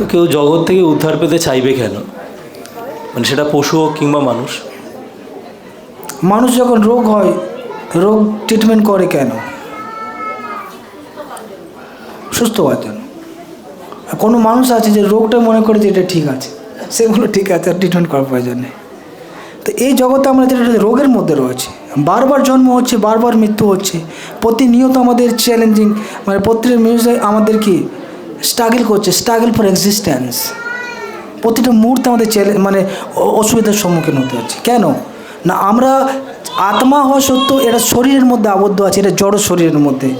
তো কেউ জগৎ থেকে উদ্ধার পেতে চাইবে কেন? মানে সেটা পশু হোক কিংবা মানুষ। মানুষ যখন রোগ হয়, রোগ ট্রিটমেন্ট করে কেন? সুস্থ হওয়ার জন্য কোনো মানুষ আছে যে রোগটা মনে করে যে এটা ঠিক আছে, সেগুলো ঠিক আছে, আর ট্রিটমেন্ট করার প্রয়োজন নেই। তো এই জগতে আমরা যেটা রোগের মধ্যে রয়েছে। বারবার জন্ম হচ্ছে, বারবার মৃত্যু হচ্ছে। প্রতিনিয়ত আমাদের চ্যালেঞ্জিং মানে প্রত্যেক মিউজিক আমাদের কি স্ট্রাগল করছে স্ট্রাগল ফর এক্সিস্ট্যান্স প্রতিটা মুহূর্তে আমাদের চ্যালেঞ্জ মানে অসুবিধার সম্মুখীন হতে হচ্ছে। কেন? না, আমরা আত্মা হওয়া সত্ত্বেও এটা শরীরের মধ্যে আবদ্ধ আছে, এটা জড় শরীরের মধ্যে।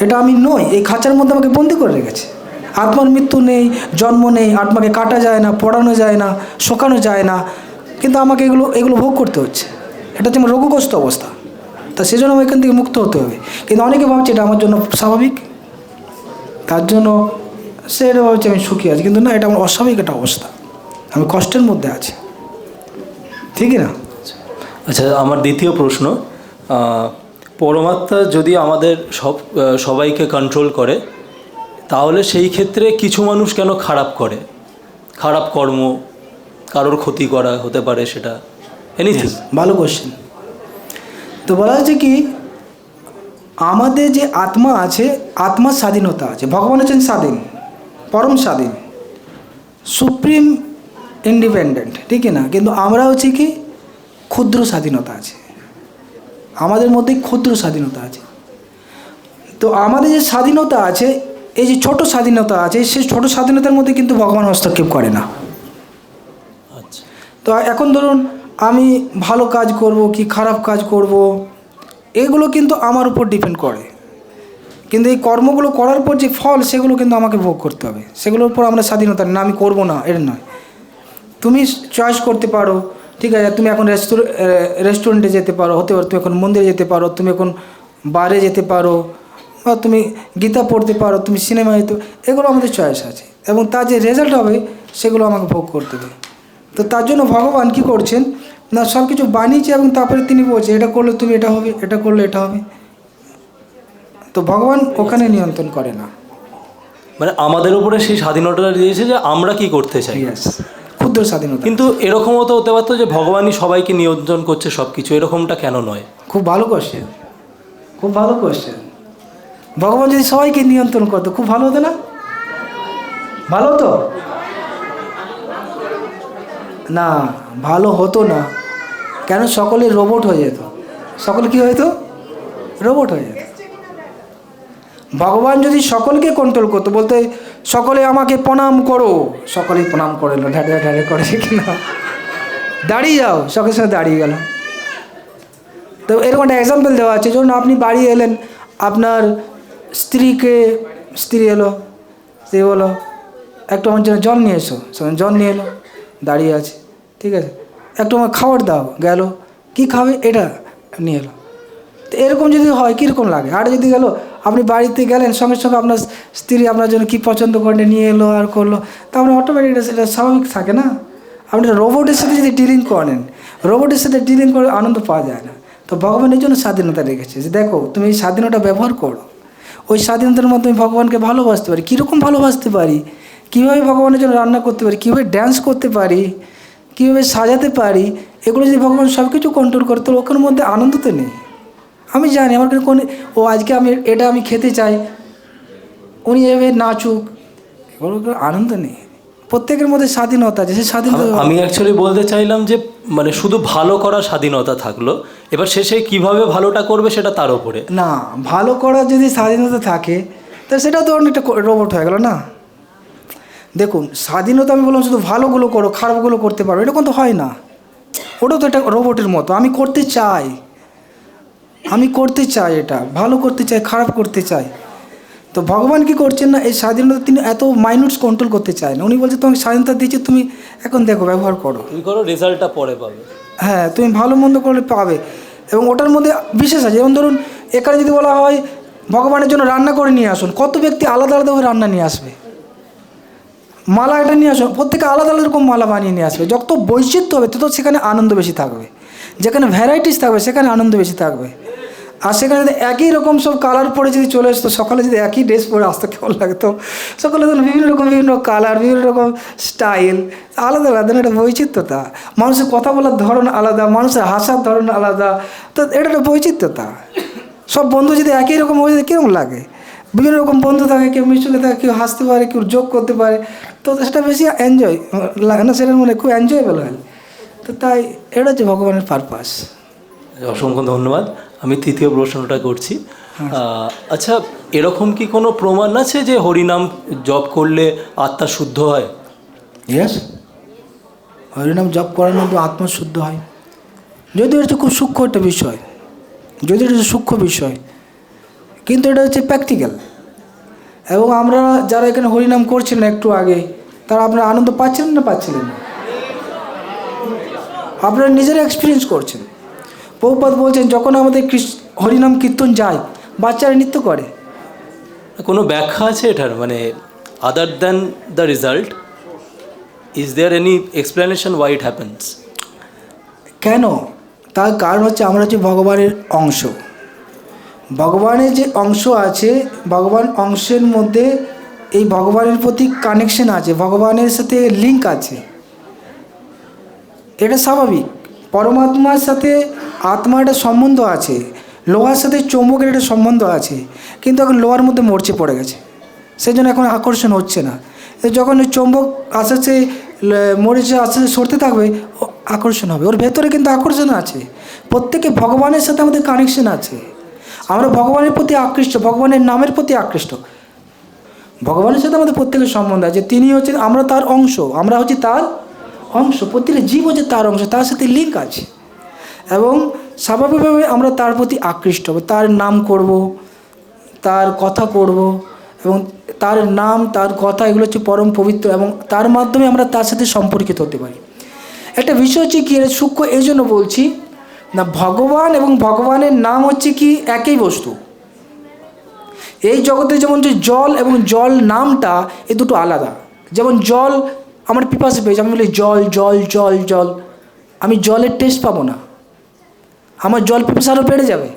এটা আমি নই এই খাঁচার মধ্যে আমাকে বন্দি করে রেখেছে। আত্মার মৃত্যু নেই, জন্ম নেই, আত্মাকে কাটা যায় না, পড়ানো যায় না, শোকানো যায় না। কিন্তু আমাকে এগুলো এগুলো ভোগ করতে হচ্ছে। এটা হচ্ছে আমার রোগগ্রস্ত অবস্থা। তা সেজন্য আমার এখান থেকে মুক্ত হতে হবে। কিন্তু অনেকে ভাবছে এটা আমার জন্য স্বাভাবিক। তার জন্য সে এটা ভাবছে আমি সুখী আছি। কিন্তু না এটা আমার অস্বাভাবিক একটা অবস্থা। আমি কষ্টের মধ্যে আছি। ঠিকই না? আচ্ছা আমার দ্বিতীয় প্রশ্ন পরমাত্মা যদি আমাদের সব সবাইকে কন্ট্রোল করে তাহলে সেই ক্ষেত্রে কিছু মানুষ কেন খারাপ করে? খারাপ কর্ম কারোর ক্ষতি করা হতে পারে সেটা। এনিথিং ভালো কোশ্চেন তো বলা হচ্ছে কি আমাদের যে আত্মা আছে আত্মার স্বাধীনতা আছে। ভগবান হচ্ছেন স্বাধীন। পরম স্বাধীন সুপ্রিম ইন্ডিপেন্ডেন্ট ঠিক না? কিন্তু আমরা হচ্ছে কি? ক্ষুদ্র স্বাধীনতা আছে। আমাদের মধ্যে ক্ষুদ্র স্বাধীনতা আছে। তো আমাদের যে স্বাধীনতা আছে এই যে ছোট স্বাধীনতা আছে সেই ছোট স্বাধীনতার মধ্যে কিন্তু ভগবান হস্তক্ষেপ করে না। আচ্ছা। তো এখন ধরুন আমি ভালো কাজ করব কি খারাপ কাজ করব এগুলো কিন্তু আমার উপর ডিপেন্ড করে। কিন্তু এই কর্মগুলো করার পর যে ফল, সেগুলো কিন্তু আমাকে ভোগ করতে হবে। সেগুলোর উপর আমরা স্বাধীনতা না, আমি করব না, এর নয়। তুমি চয়েস করতে পারো, ঠিক আছে? তুমি এখন রেস্টুরে রেস্টুরেন্টে যেতে পারো, হতে পারো তুমি এখন মন্দিরে যেতে পারো, তুমি এখন বারে যেতে পারো, বা তুমি গীতা পড়তে পারো, তুমি সিনেমা যেতে এগুলো আমাদের চয়েস আছে। এবং তার যে রেজাল্ট হবে, সেগুলো আমাকে ভোগ করতে হবে। তো তার জন্য ভগবান কি করছেন? না সব কিছু বানিয়েছে এবং তারপরে তিনি বলছে এটা করলে তুমি এটা হবে, এটা করলে এটা হবে। তো ভগবান ওখানে নিয়ন্ত্রণ করে না। মানে আমাদের উপরে সেই স্বাধীনতা দিয়েছে যে আমরা কি করতে চাই। ক্ষুদ্র স্বাধীনতা। কিন্তু এরকমও তো হতে পারতো যে ভগবানই সবাইকে নিয়ন্ত্রণ করছে সব কিছু এরকমটা কেন নয়? খুব ভালো কোশ্চেন খুব ভালো কোশ্চেন ভগবান যদি সবাইকে নিয়ন্ত্রণ করতো খুব ভালো হতো না? ভালো হতো? না ভালো হতো না। কেন? সকলে রোবট হয়ে যেত। সকলে কি হতো রোবট হয়ে যেত। ভগবান যদি সকলকে কন্ট্রোল করতো, বলতে সকলে আমাকে প্রণাম করো। সকলেই প্রণাম করে এলো ঢাড়ে ঢাড়ে করে কিনা। দাঁড়িয়ে যাও, সঙ্গে সঙ্গে দাঁড়িয়ে গেল। তো এরকম একটা এক্সাম্পল দেওয়া আছে ধরুন আপনি বাড়ি এলেন, আপনার স্ত্রীকে, স্ত্রী এলো স্ত্রী বলো একটু আমার জন্য জল নিয়ে এসো। সেখানে জল নিয়ে এলো, দাঁড়িয়ে আছে। ঠিক আছে? একটু আমার খাবার দাও। গেল, কি খাবে? এটা। নিয়ে এলো। তো এরকম যদি হয়, কীরকম লাগে? আর যদি গেল আপনি বাড়িতে গেলেন, সঙ্গে সঙ্গে আপনার স্ত্রী আপনার জন্য কী পছন্দ করে নিয়ে এলো আর করল, তা আপনি অটোমেটিক সেটা স্বাভাবিক থাকে না। আপনি রোবটের সাথে যদি ডিলিং করেন রোবটের সাথে ডিলিং করে আনন্দ পাওয়া যায় না। তো ভগবানের জন্য স্বাধীনতা রেখেছে যে দেখো, তুমি এই স্বাধীনতা ব্যবহার করো। ওই স্বাধীনতার মাধ্যমে ভগবানকে ভালোবাসতে পারি, কীরকম ভালোবাসতে পারি? কীভাবে ভগবানের জন্য রান্না করতে পারি? কীভাবে ড্যান্স করতে পারি? কীভাবে সাজাতে পারি? এগুলো যদি ভগবান সব কিছু কন্ট্রোল করে তো ওখানের মধ্যে আনন্দ তো নেই। আমি জানি আমার কোন ও আজকে আমি এটা আমি খেতে চাই। উনি এভাবে নাচুক। এগুলো আনন্দ নেই। প্রত্যেকের মধ্যে স্বাধীনতা আছে সে স্বাধীনতা আমি অ্যাকচুয়ালি বলতে চাইলাম যে মানে শুধু ভালো করার স্বাধীনতা থাকল এবার সে সেই কীভাবে ভালোটা করবে সেটা তার উপরে। না ভালো করার যদি স্বাধীনতা থাকে তা সেটা তো অনেকটা রোবট হয়ে গেল না। দেখুন স্বাধীনতা আমি বললাম শুধু ভালোগুলো করো খারাপগুলো করতে পারো এরকম তো হয় না। ওটা তো একটা রোবটের মতো আমি করতে চাই। আমি করতে চাই এটা ভালো করতে চাই খারাপ করতে চাই। তো ভগবান কি করছেন না এই স্বাধীনতা তিনি এত মাইনুটস কন্ট্রোল করতে চায় না। উনি বলছে তোমাকে স্বাধীনতা দিয়েছে তুমি এখন দেখো ব্যবহার করো। তুমি করো রেজাল্টটা পরে পাবে। হ্যাঁ তুমি ভালো মন্দ করলে পাবে। এবং ওটার মধ্যে বিশেষ আছে যেমন ধরুন এখানে যদি বলা হয় ভগবানের জন্য রান্না করে নিয়ে আসুন কত ব্যক্তি আলাদা আলাদাভাবে রান্না নিয়ে আসবে? মালা এটা নিয়ে আসুন প্রত্যেকে আলাদা আলাদা রকম মালা বানিয়ে নিয়ে আসবে। যত বৈচিত্র্য হবে তত সেখানে আনন্দ বেশি থাকবে। যেখানে ভ্যারাইটিস থাকবে সেখানে আনন্দ বেশি থাকবে। আর সেখানে যদি একই রকম সব কালার পরে যদি চলে আসতো, সকালে যদি একই ড্রেস পরে আসতো, কেমন লাগতো? সকালে তো বিভিন্ন রকম, বিভিন্ন কালার বিভিন্ন রকম স্টাইল আলাদা আলাদা একটা বৈচিত্র্যতা। মানুষের কথা বলার ধরন আলাদা, মানুষের হাসার ধরন আলাদা, তো এটা একটা বৈচিত্র্যতা। সব বন্ধু যদি একই রকম হয়ে যায় কীরকম লাগে? বিভিন্ন রকম বন্ধু থাকে, কেউ মিশুকে থাকে, কেউ হাসতে পারে, কেউ যোগ করতে পারে, তো সেটা বেশি এনজয় লাগে না সেটা মনে খুব এনজয়েবল হয়। তো তাই, এটা হচ্ছে ভগবানের পারপাস অসংখ্য ধন্যবাদ। আমি তৃতীয় প্রশ্নটা করছি। আচ্ছা। এরকম কি কোনো প্রমাণ আছে যে হরিনাম জপ করলে আত্মা শুদ্ধ হয়? ইয়েস হরিনাম জপ করার মধ্যে আত্মা শুদ্ধ হয়। যদিও এটা খুব সূক্ষ্ম একটা বিষয় যদিও এটা সূক্ষ্ম বিষয় কিন্তু এটা হচ্ছে প্র্যাকটিক্যাল এবং আমরা যারা এখানে হরিনাম করছিলেন একটু আগে তারা আপনারা আনন্দ পাচ্ছিলেন না পাচ্ছিলেন না? আপনারা নিজেরা এক্সপিরিয়েন্স করছেন। বহুপাত বলছেন যখন আমাদের হরিনাম কীর্তন যায় বাচ্চারা নৃত্য করে। কোনো ব্যাখ্যা আছে এটার? মানে other than the result is there any explanation why it happens কেন? তার কারণ হচ্ছে আমরা হচ্ছে ভগবানের অংশ। ভগবানের যে অংশ আছে ভগবান অংশের মধ্যে এই ভগবানের প্রতি কানেকশন আছে ভগবানের সাথে লিঙ্ক আছে। এটা স্বাভাবিক। পরমাত্মার সাথে আত্মার একটা সম্বন্ধ আছে, লোহার সাথে চৌম্বকের একটা সম্বন্ধ আছে, কিন্তু এখন লোহার মধ্যে মরচে পড়ে গেছে। সেই জন্য এখন আকর্ষণ হচ্ছে না। যখন ওই চৌম্বক আস্তে আস্তে মরিচে আস্তে আস্তে সরতে থাকবে আকর্ষণ হবে। ওর ভেতরে কিন্তু আকর্ষণ আছে। প্রত্যেকে ভগবানের সাথে আমাদের কানেকশন আছে। আমরা ভগবানের প্রতি আকৃষ্ট, ভগবানের নামের প্রতি আকৃষ্ট। ভগবানের সাথে আমাদের প্রত্যেকের সম্বন্ধ আছে। তিনি হচ্ছেন, আমরা তার অংশ, আমরা হচ্ছি তার অংশ, প্রতিটা জীব হচ্ছে তার অংশ, তার সাথে লিঙ্ক আছে। এবং স্বাভাবিকভাবে আমরা তার প্রতি আকৃষ্ট হব, তার নাম করব, তার কথা করব, এবং তার নাম, তার কথা এগুলো হচ্ছে পরম পবিত্র, এবং তার মাধ্যমে আমরা তার সাথে সম্পর্কিত হতে পারি। একটা বিষয় হচ্ছে কি সূক্ষ্ম এই জন্য বলছি, না, ভগবান এবং ভগবানের নাম হচ্ছে কি একই বস্তু। এই জগতে যেমন যে জল এবং জল নামটা, এ দুটো আলাদা। যেমন জল আমার পিপাসে পেয়েছে। আমি বলি, জল জল জল জল। আমি জলের টেস্ট পাবো না। আমার জল পিপাসা আরও বেড়ে যাবে।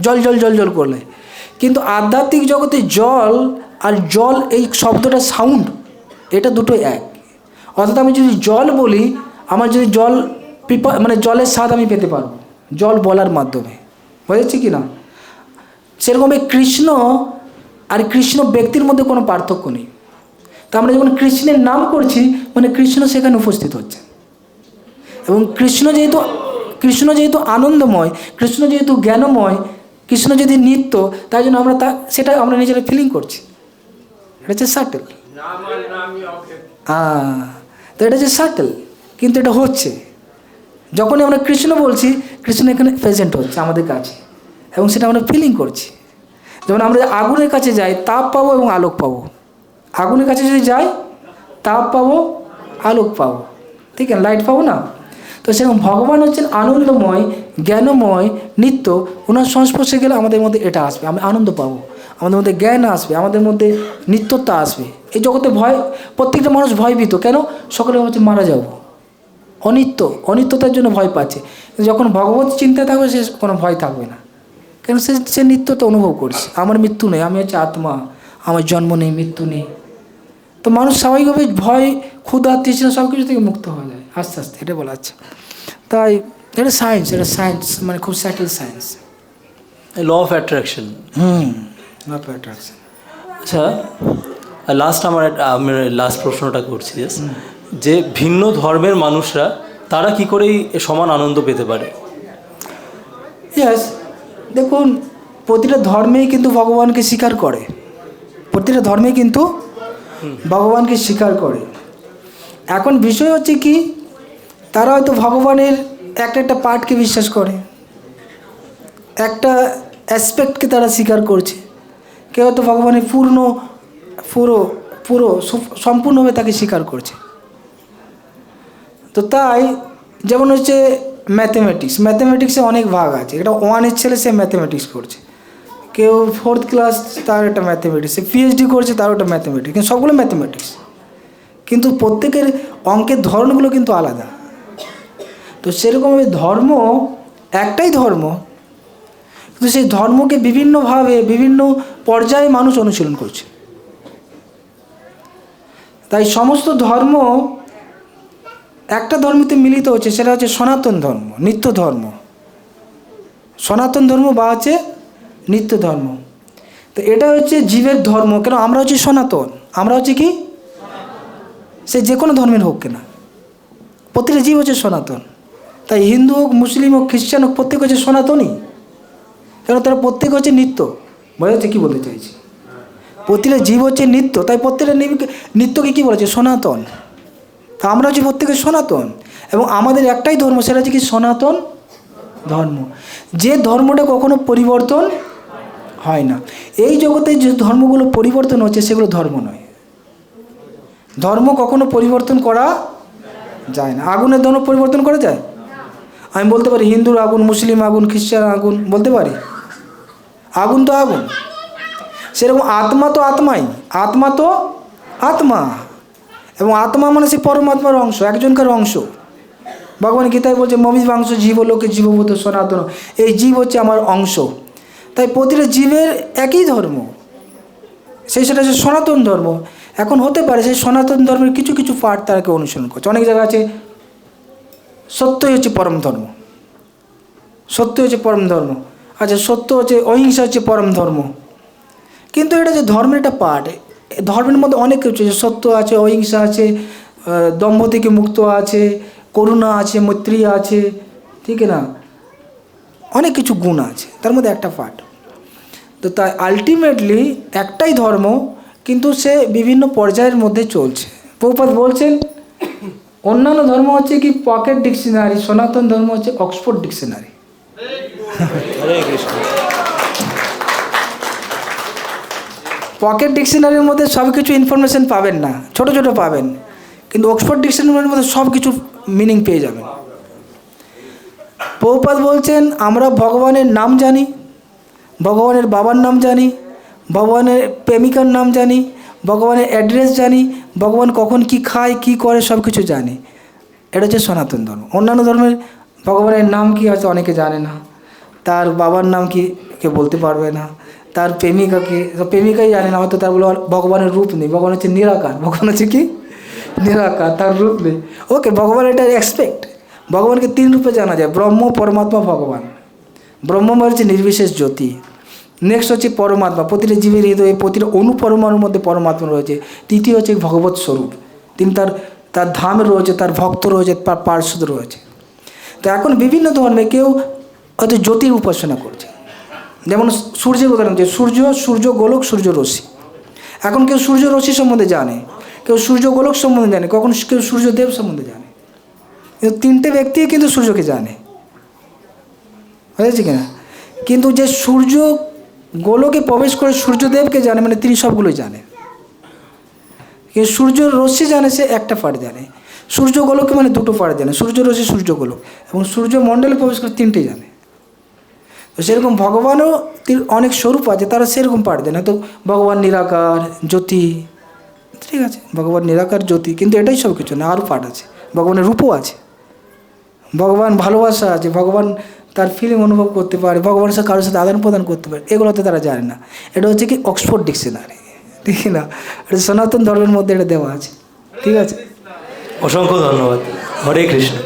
জল জল জল জল করলে। কিন্তু আধ্যাত্মিক জগতে জল আর জল এই শব্দটা সাউন্ড এটা দুটো এক। অর্থাৎ আমি যদি জল বলি, আমার যদি জল পিপা মানে জলের স্বাদ আমি পেতে পারব। জল বলার মাধ্যমে। বুঝেছি কি না? সেরকম এই কৃষ্ণ আর কৃষ্ণ ব্যক্তির মধ্যে কোনো পার্থক্য নেই। আমরা যখন কৃষ্ণের নাম করছি মানে কৃষ্ণ সেখানে উপস্থিত হচ্ছে। এবং কৃষ্ণ যেহেতু কৃষ্ণ যেহেতু আনন্দময়, কৃষ্ণ যেহেতু জ্ঞানময়, কৃষ্ণ যদি নিত্য, তাই জন্য আমরা তা, সেটা আমরা নিজেরা ফিলিং করছি। এটা হচ্ছে সাটেল হ্যাঁ তো এটা হচ্ছে সাটেল কিন্তু এটা হচ্ছে। যখনই আমরা কৃষ্ণ বলছি, কৃষ্ণ এখানে প্রেজেন্ট হচ্ছে আমাদের কাছে, এবং সেটা আমরা ফিলিং করছি। যেমন আমরা আগুনের কাছে যাই, তাপ পাবো এবং আলোক পাবো। আগুনের কাছে যদি যাই, তাপ পাবো, আলোক পাবো। ঠিক আছে লাইট পাবো না? তো সেরকম ভগবান হচ্ছেন আনন্দময়, জ্ঞানময়, নিত্য। ওনার সংস্পর্শে গেলে আমাদের মধ্যে এটা আসবে, আমি আনন্দ পাবো। আমাদের মধ্যে জ্ঞান আসবে, আমাদের মধ্যে নিত্যতা আসবে। এই জগতে ভয়, প্রত্যেকটা মানুষ ভয়ভীত। কেন? সকলে হচ্ছে মারা যাব। অনিত্য, অনিত্যতার জন্য ভয় পাচ্ছে। যখন ভগবত চিন্তা থাকবে, সে কোনো ভয় থাকবে না। কেন? সে সে নিত্যতা অনুভব করছে। আমার মৃত্যু নেই, আমি হচ্ছে আত্মা। আমার জন্ম নেই, মৃত্যু নেই। তো মানুষ স্বাভাবিকভাবে ভয় ক্ষুধা তৃষ্ণা সব কিছু থেকে মুক্ত হয়ে যায় আস্তে আস্তে এটা বলা আছে। তাই এটা সায়েন্স এটা সায়েন্স মানে খুব subtle science law of attraction hmm not attraction আচ্ছা লাস্ট আমার আমি লাস্ট প্রশ্নটা করছি যে ভিন্ন ধর্মের মানুষরা তারা কি করে এই সমান আনন্দ পেতে পারে? ইয়াস দেখুন প্রতিটা ধর্মেই কিন্তু ভগবানকে স্বীকার করে। প্রতিটা ধর্মেই কিন্তু ভগবানকে স্বীকার করে। এখন বিষয় হচ্ছে কি, তারা হয়তো ভগবানের একটা একটা পার্টকে বিশ্বাস করে, একটা অ্যাসপেক্টকে তারা স্বীকার করছে। কেউ হয়তো ভগবানের পূর্ণ, পুরো পুরো সম্পূর্ণভাবে তাকে স্বীকার করছে। তো তাই, যেমন হচ্ছে ম্যাথমেটিক্স ম্যাথমেটিক্সে অনেক ভাগ আছে। এটা ওয়ানের ছেলে সে ম্যাথমেটিক্স করছে কেউ ফোর্থ ক্লাস তার একটা ম্যাথমেটিক্স পিএইচডি করছে তার একটা ম্যাথমেটিক্স কিন্তু সবগুলো ম্যাথমেটিক্স কিন্তু প্রত্যেকের অঙ্কের ধরনগুলো কিন্তু আলাদা। তো সেরকমভাবে ধর্ম একটাই ধর্ম, কিন্তু সেই ধর্মকে বিভিন্নভাবে, বিভিন্ন পর্যায়ে মানুষ অনুশীলন করছে। তাই সমস্ত ধর্ম একটা ধর্মতে মিলিত হচ্ছে, সেটা হচ্ছে সনাতন ধর্ম, নিত্য ধর্ম। সনাতন ধর্ম বা হচ্ছে নিত্য ধর্ম তো এটা হচ্ছে জীবের ধর্ম। কেন? আমরা হচ্ছি সনাতন। আমরা হচ্ছে কি? সে যে কোনো ধর্মের হোক কেনা। প্রতিটা জীব হচ্ছে সনাতন। তাই হিন্দু হোক, মুসলিম হোক, খ্রিস্টান হোক, প্রত্যেক হচ্ছে সনাতনই। কেন? তারা প্রত্যেক হচ্ছে নিত্য। বোঝা যাচ্ছে কী বলতে চাইছি? প্রতিটা জীব হচ্ছে নিত্য। তাই প্রত্যেকটা নিত্যকে কী বলেছে সনাতন। তা আমরা হচ্ছে প্রত্যেকে সনাতন। এবং আমাদের একটাই ধর্ম, সেটা হচ্ছে কি সনাতন ধর্ম। যে ধর্মটা কখনো পরিবর্তন হয় না। এই জগতে যে ধর্মগুলো পরিবর্তন হচ্ছে, সেগুলো ধর্ম নয়। ধর্ম কখনো পরিবর্তন করা যায় না। আগুনের ধর্ম পরিবর্তন করা যায়? আমি বলতে পারি হিন্দুর আগুন, মুসলিম আগুন, খ্রিস্টান আগুন, বলতে পারি? আগুন তো আগুন। সেরকম আত্মা তো আত্মাই, আত্মা তো আত্মা। এবং আত্মা মানে সে পরমাত্মার অংশ, একজনকার অংশ। ভগবান গীতায় বলছে মমি বাংশ জীব, লোকে জীববোধ সনাতন। এই জীব হচ্ছে আমার অংশ। তাই প্রতিটা জীবের একই ধর্ম। সেই সেটা হচ্ছে সনাতন ধর্ম। এখন হতে পারে সেই সনাতন ধর্মের কিছু কিছু পার্ট তারাকে অনুসরণ করছে। অনেক জায়গা আছে, সত্যই হচ্ছে পরম ধর্ম। সত্য হচ্ছে পরম ধর্ম। আচ্ছা সত্য হচ্ছে, অহিংসা হচ্ছে পরম ধর্ম। কিন্তু এটা যে ধর্মের একটা পার্ট ধর্মের মধ্যে অনেক কিছু আছে। সত্য আছে, অহিংসা আছে দম্ভ থেকে মুক্ত আছে, করুণা আছে, মৈত্রী আছে, ঠিক না? অনেক কিছু গুণ আছে তার মধ্যে একটা পার্ট তো তাই আলটিমেটলি একটাই ধর্ম কিন্তু সে বিভিন্ন পর্যায়ের মধ্যে চলছে। প্রপাত বলছেন অন্যান্য ধর্ম হচ্ছে কি পকেট ডিকশনারি সনাতন ধর্ম হচ্ছে অক্সফোর্ড ডিকশনারি পকেট ডিকশনারির মধ্যে সব কিছু ইনফরমেশন পাবেন না ছোট ছোট পাবেন কিন্তু অক্সফোর্ড ডিকশনারির মধ্যে সব কিছু মিনিং পেয়ে যাবেন। পৌপাত বলছেন, আমরা ভগবানের নাম জানি, ভগবানের বাবার নাম জানি, ভগবানের প্রেমিকার নাম জানি, ভগবানের অ্যাড্রেস জানি, ভগবান কখন কি খায়, কি করে সব কিছু জানি। এটা হচ্ছে সনাতন ধর্ম। অন্যান্য ধর্মের ভগবানের নাম কি আছে অনেকে জানে না, তার বাবার নাম কি কে বলতে পারবে না, তার প্রেমিকাকে প্রেমিকাই জানে না, হয়তো তার বলে ভগবানের রূপ নেই, ভগবান হচ্ছে নিরাকার, ভগবান হচ্ছে কি? নিরাকার, তার রূপ নেই। ওকে, ভগবান এটা এক্সপেক্ট ভগবানকে তিন রূপে জানা যায়, ব্রহ্ম, পরমাত্মা, ভগবান। ব্রহ্ম মানে হচ্ছে নির্বিশেষ জ্যোতি। নেক্সট হচ্ছে পরমাত্মা। প্রতিটা জীবের হৃদয়ে প্রতিটা অনুপরমাণুর মধ্যে পরমাত্মা রয়েছে। তৃতীয় হচ্ছে ভগবত স্বরূপ। তিনি তার তার ধাম রয়েছে, তার ভক্ত রয়েছে, তার পার্শ্বদ রয়েছে। তো এখন বিভিন্ন ধর্মে কেউ হয়তো জ্যোতির উপাসনা করছে। যেমন সূর্যের উদাহরণ যে সূর্য সূর্য গোলক, সূর্য রশ্মি। এখন কেউ সূর্য রশ্মি সম্বন্ধে জানে, কেউ সূর্য গোলক সম্বন্ধে জানে, কখন কেউ সূর্যদেব সম্বন্ধে জানে। কিন্তু তিনটে ব্যক্তি কিন্তু সূর্যকে জানে। হয়েছে কিনা? কিন্তু যে সূর্য গোলকে প্রবেশ করে সূর্যদেবকে জানে মানে তিনি সবগুলোই জানে। কিন্তু সূর্য রশ্মি জানে, সে একটা পার্ট জানে। সূর্য গোলকে মানে দুটো পার্ট জানে, সূর্য রশ্মি, সূর্য গোলক। এবং সূর্য মণ্ডলে প্রবেশ করে তিনটে জানে। তো সেরকম ভগবানও অনেক স্বরূপ আছে, তারা সেরকম পার্ট জানে। তো ভগবান নিরাকার, জ্যোতি, ঠিক আছে? ভগবান নিরাকার, জ্যোতি, কিন্তু এটাই সব কিছু না, আরও পার্ট আছে। ভগবানের রূপও আছে। ভগবান ভালোবাসা আছে, ভগবান তার ফিলিং অনুভব করতে পারে, ভগবানের সাথে কারোর সাথে আদান প্রদান করতে পারে, এগুলোতে তারা জানে না। এটা হচ্ছে কি অক্সফোর্ড ডিকশনারি ঠিক না? এটা সনাতন ধর্মের মধ্যে এটা দেওয়া আছে, ঠিক আছে? অসংখ্য ধন্যবাদ। হরে কৃষ্ণ।